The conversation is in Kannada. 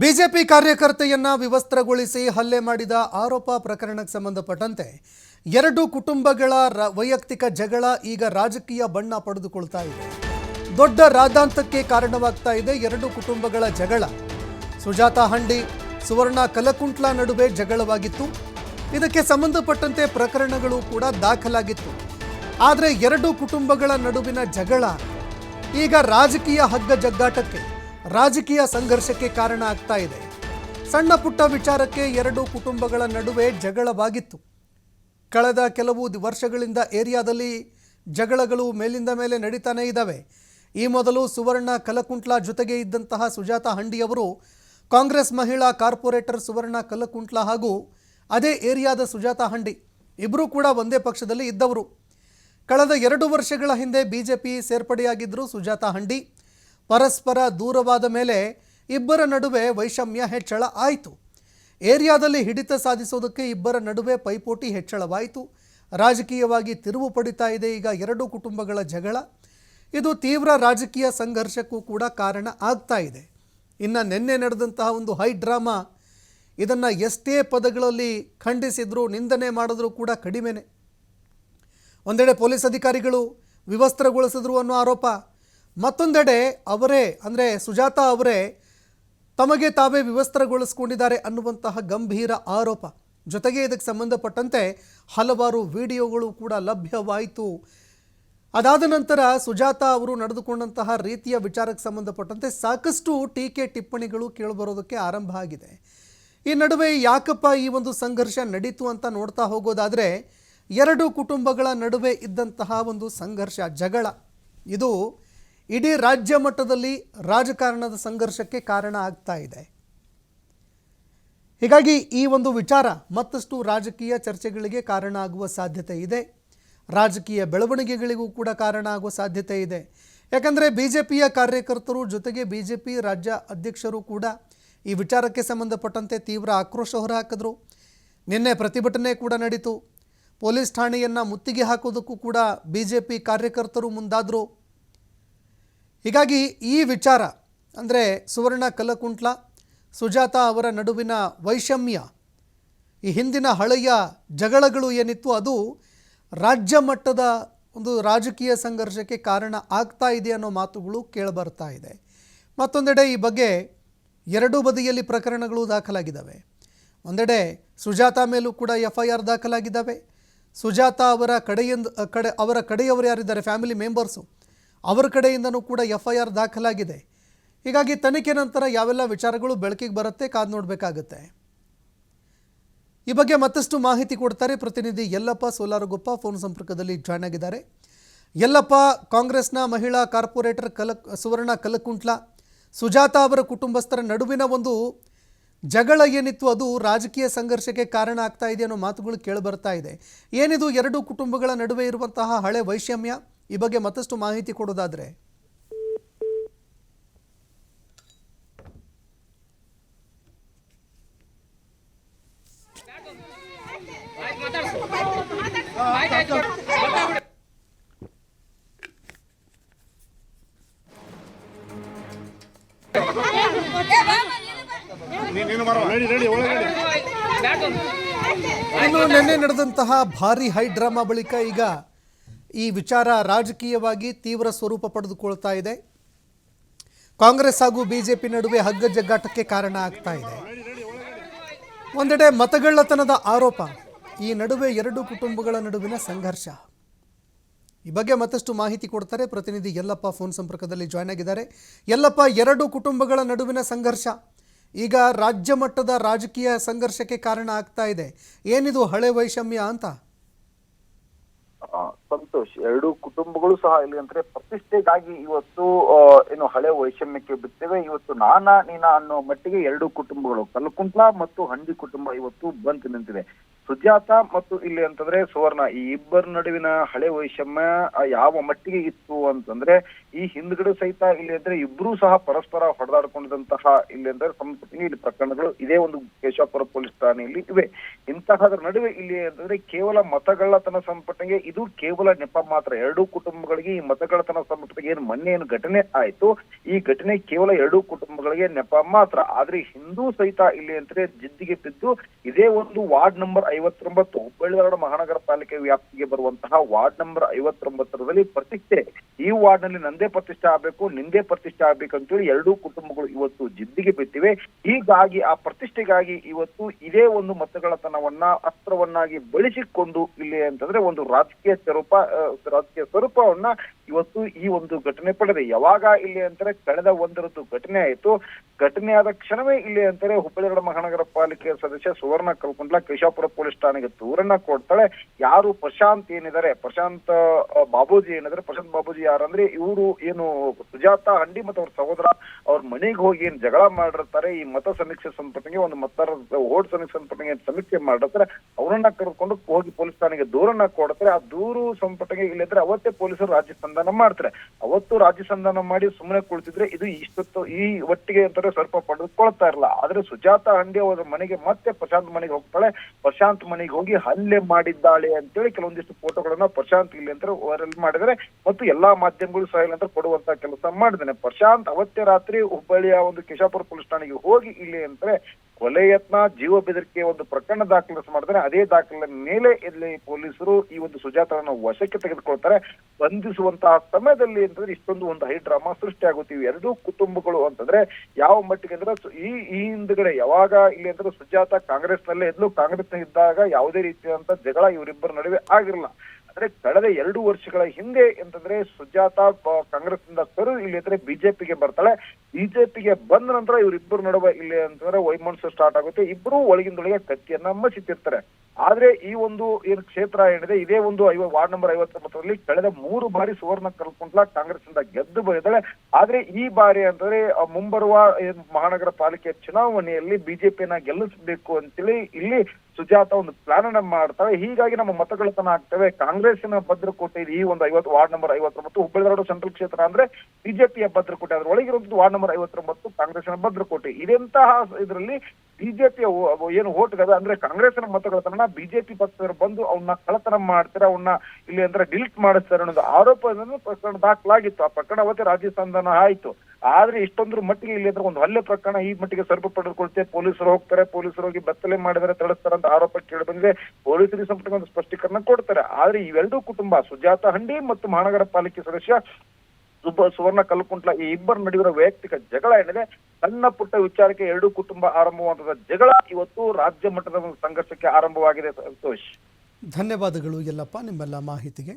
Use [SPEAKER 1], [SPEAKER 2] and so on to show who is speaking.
[SPEAKER 1] ಬಿಜೆಪಿ ಕಾರ್ಯಕರ್ತೆಯನ್ನ ವಿವಸ್ತ್ರಗೊಳಿಸಿ ಹಲ್ಲೆ ಮಾಡಿದ ಆರೋಪ ಪ್ರಕರಣಕ್ಕೆ ಸಂಬಂಧಪಟ್ಟಂತೆ ಎರಡು ಕುಟುಂಬಗಳ ವೈಯಕ್ತಿಕ ಜಗಳ ಈಗ ರಾಜಕೀಯ ಬಣ್ಣ ಪಡೆದುಕೊಳ್ತಾ ಇದೆ. ದೊಡ್ಡ ರಾದಾಂತಕ್ಕೆ ಕಾರಣವಾಗ್ತಾ ಇದೆ ಎರಡು ಕುಟುಂಬಗಳ ಜಗಳ. ಸುಜಾತ ಹಂಡಿ, ಸುವರ್ಣ ಕಲಕುಂಟ್ಲ ನಡುವೆ ಜಗಳವಾಗಿತ್ತು. ಇದಕ್ಕೆ ಸಂಬಂಧಪಟ್ಟಂತೆ ಪ್ರಕರಣಗಳು ಕೂಡ ದಾಖಲಾಗಿತ್ತು. ಆದರೆ ಎರಡು ಕುಟುಂಬಗಳ ನಡುವಿನ ಜಗಳ. ಈಗ ರಾಜಕೀಯ ಹಗ್ಗ ಜಗ್ಗಾಟಕ್ಕೆ ರಾಜಕೀಯ ಸಂಘರ್ಷಕ್ಕೆ ಕಾರಣ ಆಗ್ತಾ ಇದೆ. ಸಣ್ಣ ಪುಟ್ಟ ವಿಚಾರಕ್ಕೆ ಎರಡು ಕುಟುಂಬಗಳ ನಡುವೆ ಜಗಳವಾಗಿತ್ತು. ಕಳೆದ ಕೆಲವು ವರ್ಷಗಳಿಂದ ಏರಿಯಾದಲ್ಲಿ ಜಗಳಗಳು ಮೇಲಿಂದ ಮೇಲೆ ನಡೀತಾನೇ ಇದ್ದಾವೆ. ಈ ಮೊದಲು ಸುವರ್ಣ ಕಲಕುಂಟ್ಲ ಜೊತೆಗೆ ಇದ್ದಂತಹ ಸುಜಾತ ಹಂಡಿಯವರು, ಕಾಂಗ್ರೆಸ್ ಮಹಿಳಾ ಕಾರ್ಪೊರೇಟರ್ ಸುವರ್ಣ ಕಲಕುಂಟ್ಲ ಹಾಗೂ ಅದೇ ಏರಿಯಾದ ಸುಜಾತ ಹಂಡಿ ಇಬ್ಬರೂ ಕೂಡ ಒಂದೇ ಪಕ್ಷದಲ್ಲಿ ಇದ್ದವರು. ಕಳೆದ ಎರಡು ವರ್ಷಗಳ ಹಿಂದೆ ಬಿಜೆಪಿ ಸೇರ್ಪಡೆಯಾಗಿದ್ದರು ಸುಜಾತ ಹಂಡಿ ಪರಸ್ಪರ ದೂರವಾದ ಮೇಲೆ ಇಬ್ಬರ ನಡುವೆ ವೈಷಮ್ಯ ಹೆಚ್ಚಳ ಆಯಿತು. ಏರಿಯಾದಲ್ಲಿ ಹಿಡಿತ ಸಾಧಿಸೋದಕ್ಕೆ ಇಬ್ಬರ ನಡುವೆ ಪೈಪೋಟಿ ಹೆಚ್ಚಳವಾಯಿತು. ರಾಜಕೀಯವಾಗಿ ತಿರುವು ಪಡಿತಾ ಇದೆ ಈಗ ಎರಡು ಕುಟುಂಬಗಳ ಜಗಳ. ಇದು ತೀವ್ರ ರಾಜಕೀಯ ಸಂಘರ್ಷಕ್ಕೂ ಕೂಡ ಕಾರಣ ಆಗ್ತಾ ಇದೆ. ಇನ್ನು ನಿನ್ನೆ ನಡೆದಂತಹ ಒಂದು ಹೈ ಡ್ರಾಮಾ ಇದನ್ನು ಎಷ್ಟೇ ಪದಗಳಲ್ಲಿ ಖಂಡಿಸಿದ್ರು ನಿಂದನೆ ಮಾಡಿದ್ರೂ ಕೂಡ ಕಡಿಮೆನೆ. ಒಂದೆಡೆ ಪೊಲೀಸ್ ಅಧಿಕಾರಿಗಳು ವಿವಸ್ತ್ರಗೊಳಿಸಿದ್ರು ಅನ್ನೋ ಆರೋಪ ಮತ್ತೊಂದೆಡೆ ಅವರೇ, ಅಂದರೆ ಸುಜಾತ ಅವರೇ ತಮಗೆ ತಾವೇ ವಿವಸ್ತ್ರಗೊಳಿಸ್ಕೊಂಡಿದ್ದಾರೆ ಅನ್ನುವಂತಹ ಗಂಭೀರ ಆರೋಪ. ಜೊತೆಗೆ ಇದಕ್ಕೆ ಸಂಬಂಧಪಟ್ಟಂತೆ ಹಲವಾರು ವಿಡಿಯೋಗಳು ಕೂಡ ಲಭ್ಯವಾಯಿತು. ಅದಾದ ನಂತರ ಸುಜಾತ ಅವರು ನಡೆದುಕೊಂಡಂತಹ ರೀತಿಯ ವಿಚಾರಕ್ಕೆ ಸಂಬಂಧಪಟ್ಟಂತೆ ಸಾಕಷ್ಟು ಟೀಕೆ ಟಿಪ್ಪಣಿಗಳು ಕೇಳಿಬರೋದಕ್ಕೆ ಆರಂಭ ಆಗಿದೆ. ಈ ನಡುವೆ ಯಾಕಪ್ಪ ಈ ಒಂದು ಸಂಘರ್ಷ ನಡೀತು ಅಂತ ನೋಡ್ತಾ ಹೋಗೋದಾದರೆ, ಎರಡು ಕುಟುಂಬಗಳ ನಡುವೆ ಇದ್ದಂತಹ ಒಂದು ಸಂಘರ್ಷ, ಜಗಳ. ಇದು ಇಡೀ ರಾಜ್ಯ ಮಟ್ಟದಲ್ಲಿ ರಾಜಕಾರಣದ ಸಂಘರ್ಷಕ್ಕೆ ಕಾರಣ ಆಗ್ತಾ ಇದೆ. ಹೀಗಾಗಿ ಈ ಒಂದು ವಿಚಾರ ಮತ್ತಷ್ಟು ರಾಜಕೀಯ ಚರ್ಚೆಗಳಿಗೆ ಕಾರಣ ಆಗುವ ಸಾಧ್ಯತೆ ಇದೆ. ರಾಜಕೀಯ ಬೆಳವಣಿಗೆಗಳಿಗೂ ಕೂಡ ಕಾರಣ ಆಗುವ ಸಾಧ್ಯತೆ ಇದೆ. ಯಾಕಂದರೆ ಬಿ ಜೆ ಪಿಯ ಕಾರ್ಯಕರ್ತರು ಜೊತೆಗೆ ಬಿ ಜೆ ಪಿ ರಾಜ್ಯ ಅಧ್ಯಕ್ಷರು ಕೂಡ ಈ ವಿಚಾರಕ್ಕೆ ಸಂಬಂಧಪಟ್ಟಂತೆ ತೀವ್ರ ಆಕ್ರೋಶ ಹೊರಹಾಕಿದ್ರು. ನಿನ್ನೆ ಪ್ರತಿಭಟನೆ ಕೂಡ ನಡೀತು. ಪೊಲೀಸ್ ಠಾಣೆಯನ್ನು ಮುತ್ತಿಗೆ ಹಾಕೋದಕ್ಕೂ ಕೂಡ ಬಿ ಜೆ ಪಿ ಕಾರ್ಯಕರ್ತರು ಮುಂದಾದರು. ಹೀಗಾಗಿ ಈ ವಿಚಾರ, ಅಂದರೆ ಸುವರ್ಣ ಕಲಕುಂಟ್ಲ ಸುಜಾತ ಅವರ ನಡುವಿನ ವೈಷಮ್ಯ, ಈ ಹಿಂದಿನ ಹಳೆಯ ಜಗಳಗಳು ಏನಿತ್ತು, ಅದು ರಾಜ್ಯ ಮಟ್ಟದ ಒಂದು ರಾಜಕೀಯ ಸಂಘರ್ಷಕ್ಕೆ ಕಾರಣ ಆಗ್ತಾ ಇದೆ ಅನ್ನೋ ಮಾತುಗಳು ಕೇಳಿಬರ್ತಾ ಇದೆ. ಮತ್ತೊಂದೆಡೆ ಈ ಬಗ್ಗೆ ಎರಡೂ ಬದಿಯಲ್ಲಿ ಪ್ರಕರಣಗಳು ದಾಖಲಾಗಿದ್ದಾವೆ. ಒಂದೆಡೆ ಸುಜಾತ ಮೇಲೂ ಕೂಡ ಎಫ್ ಐ ಆರ್ ದಾಖಲಾಗಿದ್ದಾವೆ. ಸುಜಾತ ಅವರ ಕಡೆಯಿಂದ, ಕಡೆ, ಅವರ ಕಡೆಯವರು ಯಾರಿದ್ದಾರೆ? Family members. ಅವರ ಕಡೆಯಿಂದನೂ ಕೂಡ ಎಫ್ ಐ ಆರ್ ದಾಖಲಾಗಿದೆ. ಹೀಗಾಗಿ ತನಿಖೆ ನಂತರ ಯಾವೆಲ್ಲ ವಿಚಾರಗಳು ಬೆಳಕಿಗೆ ಬರುತ್ತೆ ಕಾದು ನೋಡಬೇಕಾಗುತ್ತೆ. ಈ ಬಗ್ಗೆ ಮತ್ತಷ್ಟು ಮಾಹಿತಿ ಕೊಡ್ತಾರೆ ಪ್ರತಿನಿಧಿ ಯಲ್ಲಪ್ಪ ಸೋಲಾರಗುಪ್ಪ ಫೋನ್ ಸಂಪರ್ಕದಲ್ಲಿ ಜಾಯ್ನ್ ಆಗಿದ್ದಾರೆ. ಯಲ್ಲಪ್ಪ, ಕಾಂಗ್ರೆಸ್ನ ಮಹಿಳಾ ಕಾರ್ಪೊರೇಟರ್ ಕಲ, ಸುವರ್ಣ ಕಲಕುಂಟ್ಲ, ಸುಜಾತ ಅವರ ಕುಟುಂಬಸ್ಥರ ನಡುವಿನ ಒಂದು ಜಗಳ ಏನಿತ್ತು ಅದು ರಾಜಕೀಯ ಸಂಘರ್ಷಕ್ಕೆ ಕಾರಣ ಆಗ್ತಾ ಇದೆ ಅನ್ನೋ ಮಾತುಗಳು ಕೇಳಿಬರ್ತಾ ಇದೆ. ಏನಿದು ಎರಡು ಕುಟುಂಬಗಳ ನಡುವೆ ಇರುವಂತಹ ಹಳೆ ವೈಷಮ್ಯ? ಈ ಬಗ್ಗೆ ಮತ್ತಷ್ಟು ಮಾಹಿತಿ ಕೊಡೋದಾದರೆ ಇನ್ನು ನಿನ್ನೆ ನಡೆದಂತಹ ಭಾರಿ ಹೈ ಡ್ರಾಮಾ ಬಳಿಕ ಈಗ ಈ ವಿಚಾರ ರಾಜಕೀಯವಾಗಿ ತೀವ್ರ ಸ್ವರೂಪ ಪಡೆದುಕೊಳ್ತಾ ಇದೆ. ಕಾಂಗ್ರೆಸ್ ಹಾಗೂ ಬಿಜೆಪಿ ನಡುವೆ ಹಗ್ಗ ಜಗ್ಗಾಟಕ್ಕೆ ಕಾರಣ ಆಗ್ತಾ ಇದೆ. ಒಂದೆಡೆ ಮತಗಳ್ಳತನದ ಆರೋಪ, ಈ ನಡುವೆ ಎರಡು ಕುಟುಂಬಗಳ ನಡುವಿನ ಸಂಘರ್ಷ. ಈ ಬಗ್ಗೆ ಮತ್ತಷ್ಟು ಮಾಹಿತಿ ಕೊಡ್ತಾರೆ ಪ್ರತಿನಿಧಿ ಯಲ್ಲಪ್ಪ ಫೋನ್ ಸಂಪರ್ಕದಲ್ಲಿ ಜಾಯ್ನ್ ಆಗಿದ್ದಾರೆ. ಯಲ್ಲಪ್ಪ, ಎರಡು ಕುಟುಂಬಗಳ ನಡುವಿನ ಸಂಘರ್ಷ. ಈಗ ರಾಜ್ಯ ಮಟ್ಟದ ರಾಜಕೀಯ ಸಂಘರ್ಷಕ್ಕೆ ಕಾರಣ ಆಗ್ತಾ ಇದೆ. ಏನಿದು ಹಳೆ ವೈಷಮ್ಯ ಅಂತ?
[SPEAKER 2] ಸಂತೋಷ್. ಎರಡು ಕುಟುಂಬಗಳು ಸಹ ಇಲ್ಲಿ ಅಂದ್ರೆ ಪ್ರತಿಷ್ಠೆಗಾಗಿ ಇವತ್ತು ಏನು ಹಳೆ ವೈಷಮ್ಯಕ್ಕೆ ಬಿಡ್ತೇವೆ ಇವತ್ತು ನಾನಾ ನೀನಾ ಅನ್ನೋ ಮಟ್ಟಿಗೆ ಎರಡು ಕುಟುಂಬಗಳು, ಕಲ್ಕುಂಟ್ಲ ಮತ್ತು ಹಂಡಿ ಕುಟುಂಬ ಇವತ್ತು ಬಂತು ನಿಂತಿದೆ ಸುಜಾತ ಮತ್ತು ಇಲ್ಲಿ ಅಂತಂದ್ರೆ ಸುವರ್ಣ, ಈ ಇಬ್ಬರ ನಡುವಿನ ಹಳೆ ವೈಷಮ್ಯ ಯಾವ ಮಟ್ಟಿಗೆ ಇತ್ತು ಅಂತಂದ್ರೆ, ಈ ಹಿಂದ್ಗಡೆ ಸಹಿತ ಇಲ್ಲಿ ಅಂದ್ರೆ ಇಬ್ರು ಸಹ ಪರಸ್ಪರ ಹೊಡೆದಾಡ್ಕೊಂಡಿದಂತಹ ಇಲ್ಲಿ ಅಂದ್ರೆ ಸಂಪತ್ತಿಗೆ ಇಲ್ಲಿ ಪ್ರಕರಣಗಳು ಇದೇ ಒಂದು ಕೇಶವಪುರ ಪೊಲೀಸ್ ಠಾಣೆಯಲ್ಲಿ ಇವೆ. ಇಂತಹದ್ರ ನಡುವೆ ಇಲ್ಲಿ ಅಂತಂದ್ರೆ ಕೇವಲ ಮತಗಳ್ಳತನ ಸಂಪಟ್ಟಿಗೆ ಇದು ಕೇವಲ ನೆಪ ಮಾತ್ರ. ಎರಡೂ ಕುಟುಂಬಗಳಿಗೆ ಈ ಮತಗಳ್ಳತನ ಸಂಪಟ್ಟಿಗೆ ಏನು ಮೊನ್ನೆ ಏನು ಘಟನೆ ಆಯ್ತು. ಈ ಘಟನೆ ಕೇವಲ ಎರಡೂ ಕುಟುಂಬಗಳಿಗೆ ನೆಪ ಮಾತ್ರ. ಆದ್ರೆ ಹಿಂದೂ ಸಹಿತ ಇಲ್ಲಿ ಅಂತಂದ್ರೆ ಜಿದ್ದಿಗೆ ಬಿದ್ದು ಇದೇ ಒಂದು ವಾರ್ಡ್ ನಂಬರ್ ಐವತ್ತೊಂಬತ್ತು ಹುಬ್ಬಳ್ಳಿ ಧಾರವಾಡ ಮಹಾನಗರ ಪಾಲಿಕೆ ವ್ಯಾಪ್ತಿಗೆ ಬರುವಂತಹ ವಾರ್ಡ್ ನಂಬರ್ ಐವತ್ತೊಂಬತ್ತರಲ್ಲಿ ಪ್ರತಿಷ್ಠೆ. ಈ ವಾರ್ಡ್ನಲ್ಲಿ ನಂದೇ ಪ್ರತಿಷ್ಠೆ ಆಗ್ಬೇಕು, ನಿಂದೇ ಪ್ರತಿಷ್ಠೆ ಆಗ್ಬೇಕು ಅಂತೇಳಿ ಎರಡೂ ಕುಟುಂಬಗಳು ಇವತ್ತು ಜಿದ್ದಿಗೆ ಬಿದ್ದಿವೆ. ಹೀಗಾಗಿ ಆ ಪ್ರತಿಷ್ಠೆಗಾಗಿ ಇವತ್ತು ಇದೇ ಒಂದು ಮತಗಳತನವನ್ನ, ಅಸ್ತ್ರವನ್ನಾಗಿ ಬಳಸಿಕೊಂಡು ಇಲ್ಲಿ ಅಂತಂದ್ರೆ ಒಂದು ರಾಜಕೀಯ ಸ್ವರೂಪ ರಾಜಕೀಯ ಸ್ವರೂಪವನ್ನ ಇವತ್ತು ಈ ಒಂದು ಘಟನೆ ಪಡೆದೆ ಯಾವಾಗ ಇಲ್ಲಿ ಅಂತಾರೆ ಕಳೆದ ಒಂದರದ್ದು ಘಟನೆ ಆಯಿತು. ಘಟನೆ ಆದ ಕ್ಷಣವೇ ಇಲ್ಲಿ ಅಂತಾರೆ ಹುಬ್ಬಳ್ಳಿಗಡ ಮಹಾನಗರ ಪಾಲಿಕೆಯ ಸದಸ್ಯ ಸುವರ್ಣ ಕಲ್ಕುಂಡ್ಲ ಕೇಶಾಪುರ ಪೊಲೀಸ್ ಠಾಣೆಗೆ ದೂರನ್ನ ಕೊಡ್ತಾಳೆ. ಯಾರು ಪ್ರಶಾಂತ್ ಏನಿದ್ದಾರೆ, ಪ್ರಶಾಂತ್ ಬಾಬೂಜಿ ಏನಿದ್ದಾರೆ, ಪ್ರಶಾಂತ್ ಬಾಬೂಜಿ ಯಾರಂದ್ರೆ ಇವರು ಏನು ಸುಜಾತ ಹಂಡಿ ಮತ್ತು ಅವ್ರ ಸಹೋದರ ಅವ್ರ ಮನೆಗೆ ಹೋಗಿ ಏನ್ ಜಗಳ ಮಾಡಿರ್ತಾರೆ, ಈ ಮತ ಸಮೀಕ್ಷೆ ಸಂಪಟ್ಟಿಗೆ ಒಂದು ಮತದಾರ ಓಟ್ ಸಮೀಕ್ಷೆ ಸಂಪಟ್ಟಿಗೆ ಸಮೀಕ್ಷೆ ಮಾಡಿರ್ತಾರೆ, ಅವರನ್ನ ಕರೆದುಕೊಂಡು ಹೋಗಿ ಪೊಲೀಸ್ ಠಾಣೆಗೆ ದೂರನ್ನ ಕೊಡ್ತಾರೆ. ಆ ದೂರು ಸಂಪಟ್ಟಿಗೆ ಇಲ್ಲಿದ್ರೆ ಅವತ್ತೇ ಪೊಲೀಸರು ರಾಜ್ಯ ಸಂಧಾನ ಮಾಡ್ತಾರೆ. ಅವತ್ತು ರಾಜ್ಯ ಸಂಧಾನ ಮಾಡಿ ಸುಮ್ಮನೆ ಕುಳಿತಿದ್ರೆ ಇದು ಇಷ್ಟೊತ್ತು ಈ ಒಟ್ಟಿಗೆ ಅಂತಾರೆ ಸ್ವಲ್ಪ ಪಡೆದುಕೊಳ್ತಾ ಇರಲ್ಲ. ಆದ್ರೆ ಸುಜಾತ ಹಂಡಿ ಅವರ ಮನೆಗೆ ಮತ್ತೆ ಪ್ರಶಾಂತ್ ಮನೆಗೆ ಹೋಗ್ತಾಳೆ. ಪ್ರಶಾಂತ್ ಮನೆಗೆ ಹೋಗಿ ಹಲ್ಲೆ ಮಾಡಿದ್ದಾಳೆ ಅಂತೇಳಿ ಕೆಲವೊಂದಿಷ್ಟು ಫೋಟೋಗಳನ್ನ ಪ್ರಶಾಂತ್ ಇಲ್ಲಿ ಅಂತ ವೈರಲ್ ಮಾಡಿದರೆ ಮತ್ತು ಎಲ್ಲಾ ಮಾಧ್ಯಮಗಳು ಸಹ ಇಲ್ಲಂತ ಕೊಡುವಂತ ಕೆಲಸ ಮಾಡಿದ್ದಾನೆ ಪ್ರಶಾಂತ್ ಅವತ್ತೇ ರಾತ್ರಿ ಹುಬ್ಬಳ್ಳಿಯ ಒಂದು ಕೇಶಾಪುರ ಪೊಲೀಸ್ ಠಾಣೆಗೆ ಹೋಗಿ ಇಲ್ಲಿ ಅಂತಾರೆ ಕೊಲೆ ಯತ್ನ ಜೀವ ಬೆದರಿಕೆ ಒಂದು ಪ್ರಕರಣ ದಾಖಲಿಸ್ ಮಾಡಿದ್ರೆ ಅದೇ ದಾಖಲೆ ಮೇಲೆ ಇಲ್ಲಿ ಪೊಲೀಸರು ಈ ಒಂದು ಸುಜಾತರನ್ನ ವಶಕ್ಕೆ ತೆಗೆದುಕೊಳ್ತಾರೆ. ಬಂಧಿಸುವಂತಹ ಸಮಯದಲ್ಲಿ ಅಂತಂದ್ರೆ ಇಷ್ಟೊಂದು ಒಂದು ಹೈ ಡ್ರಾಮಾ ಸೃಷ್ಟಿ ಆಗುತ್ತೆ. ಇವು ಎರಡೂ ಕುಟುಂಬಗಳು ಅಂತಂದ್ರೆ ಯಾವ ಮಟ್ಟಿಗೆ ಅಂದ್ರೆ ಈ ಈ ಹಿಂದ್ಗಡೆ ಯಾವಾಗ ಇಲ್ಲಿ ಅಂದ್ರೆ ಸುಜಾತ ಕಾಂಗ್ರೆಸ್ ನಲ್ಲೇ ಇದ್ಲು. ಕಾಂಗ್ರೆಸ್ ಇದ್ದಾಗ ಯಾವುದೇ ರೀತಿಯಾದಂತ ಜಗಳ ಇವರಿಬ್ಬರ ನಡುವೆ ಆಗಿರಲ್ಲ. ಅಂದ್ರೆ ಕಳೆದ ಎರಡು ವರ್ಷಗಳ ಹಿಂದೆ ಅಂತಂದ್ರೆ ಸುಜಾತ ಕಾಂಗ್ರೆಸ್ನಿಂದ ಸರು ಇಲ್ಲಿ ಅಂದ್ರೆ ಬಿಜೆಪಿಗೆ ಬರ್ತಾಳೆ. ಬಿಜೆಪಿಗೆ ಬಂದ ನಂತರ ಇವರಿಬ್ಬರು ನಡುವೆ ಇಲ್ಲಿ ಅಂತಂದ್ರೆ ವೈಮನಸ್ಸು ಸ್ಟಾರ್ಟ್ ಆಗುತ್ತೆ. ಇಬ್ರು ಒಳಗಿಂದೊಳಗೆ ಕತ್ತಿಯನ್ನ ಮಸಿತಿರ್ತಾರೆ. ಆದ್ರೆ ಈ ಒಂದು ಏನ್ ಕ್ಷೇತ್ರ ಏನಿದೆ, ಇದೇ ಒಂದು ಐವ, ವಾರ್ಡ್ ನಂಬರ್ ಐವತ್ತೊಂಬತ್ತರಲ್ಲಿ ಕಳೆದ ಮೂರು ಬಾರಿ ಸುವರ್ಣ ಕಲ್ಕೊಂಡ್ಲ ಕಾಂಗ್ರೆಸ್ ಇಂದ ಗೆದ್ದು ಬಂದಿದ್ದಾಳೆ. ಆದ್ರೆ ಈ ಬಾರಿ ಅಂತಂದ್ರೆ ಮುಂಬರುವ ಮಹಾನಗರ ಪಾಲಿಕೆ ಚುನಾವಣೆಯಲ್ಲಿ ಬಿಜೆಪಿಯನ್ನ ಗೆಲ್ಲಿಸಬೇಕು ಅಂತೇಳಿ ಇಲ್ಲಿ ಸುಜಾತ ಒಂದು ಪ್ಲಾನ್ ಅನ್ನ ಮಾಡ್ತಾವೆ ಹೀಗಾಗಿ ನಮ್ಮ ಮತಗಳತನ ಆಗ್ತವೆ. ಕಾಂಗ್ರೆಸ್ನ ಭದ್ರಕೋಟೆ ಈ ಒಂದು ಐವತ್ತು ವಾರ್ಡ್ ನಂಬರ್ ಐವತ್ತೊಂಬತ್ತು ಹುಬ್ಬಳ್ಳಿ ಧಾರವಾಡ ಸೆಂಟ್ರಲ್ ಕ್ಷೇತ್ರ ಅಂದ್ರೆ ಬಿಜೆಪಿಯ ಭದ್ರಕೋಟೆ. ಅದ್ರ ಒಳಗಿರುವಂತದ್ದು ವಾರ್ಡ್ ನಂಬರ್ ಐವತ್ತೊಂಬತ್ತು ಕಾಂಗ್ರೆಸ್ನ ಭದ್ರಕೋಟೆ. ಇದೆಂತಹ ಇದರಲ್ಲಿ ಬಿಜೆಪಿಯ ಏನು ಓಟ್ ಇದಾವೆ ಅಂದ್ರೆ ಕಾಂಗ್ರೆಸ್ನ ಮತಗಳತನ ಬಿಜೆಪಿ ಪಕ್ಷದವರು ಬಂದು ಅವನ್ನ ಕಳತನ ಮಾಡ್ತಾರೆ. ಅವನ್ನ ಇಲ್ಲಿ ಅಂದ್ರೆ ಡಿಲೀಟ್ ಮಾಡಿಸ್ತಾರೆ ಅನ್ನೋದು ಆರೋಪ ಪ್ರಕರಣ ದಾಖಲಾಗಿತ್ತು. ಆ ಪ್ರಕರಣ ಅವತ್ತೇ ಸಂಧಾನ ಆಯ್ತು. ಆದ್ರೆ ಇಷ್ಟೊಂದ್ರ ಮಟ್ಟಿಗೆ ಇಲ್ಲಿ ಅಂದ್ರೆ ಒಂದು ಹಲ್ಲೆ ಪ್ರಕರಣ ಈ ಮಟ್ಟಿಗೆ ಸ್ವಲ್ಪ ಪಡೆದುಕೊಳ್ತೆ ಪೊಲೀಸರು ಹೋಗ್ತಾರೆ, ಪೊಲೀಸರು ಹೋಗಿ ಬತ್ತಲೆ ಮಾಡಿದರೆ ತಡೆಸ್ತಾರೆ ಅಂತ ಆರೋಪ ಕೇಳಿ ಬಂದಿದೆ. ಪೊಲೀಸರಿಗೆ ಸಂಪರ್ಕ ಒಂದು ಸ್ಪಷ್ಟೀಕರಣ ಕೊಡ್ತಾರೆ. ಆದ್ರೆ ಇವೆರಡೂ ಕುಟುಂಬ, ಸುಜಾತ ಹಂಡಿ ಮತ್ತು ಮಹಾನಗರ ಪಾಲಿಕೆ ಸದಸ್ಯ ಸುಬ್ಬ ಸುವರ್ಣ ಕಲ್ಕುಂಟ್ಲ ಈ ಇಬ್ಬರ ನಡೆಯುವ ವೈಯಕ್ತಿಕ ಜಗಳ ಏನಿದೆ? ಸಣ್ಣ ಪುಟ್ಟ ವಿಚಾರಕ್ಕೆ ಎರಡೂ ಕುಟುಂಬ ಆರಂಭವಾದ ಜಗಳ ಇವತ್ತು ರಾಜ್ಯ ಮಟ್ಟದ ಒಂದು ಸಂಘರ್ಷಕ್ಕೆ ಆರಂಭವಾಗಿದೆ, ಸಂತೋಷ್.
[SPEAKER 1] ಧನ್ಯವಾದಗಳು ಎಲ್ಲಪ್ಪ ನಿಮ್ಮೆಲ್ಲ ಮಾಹಿತಿಗೆ.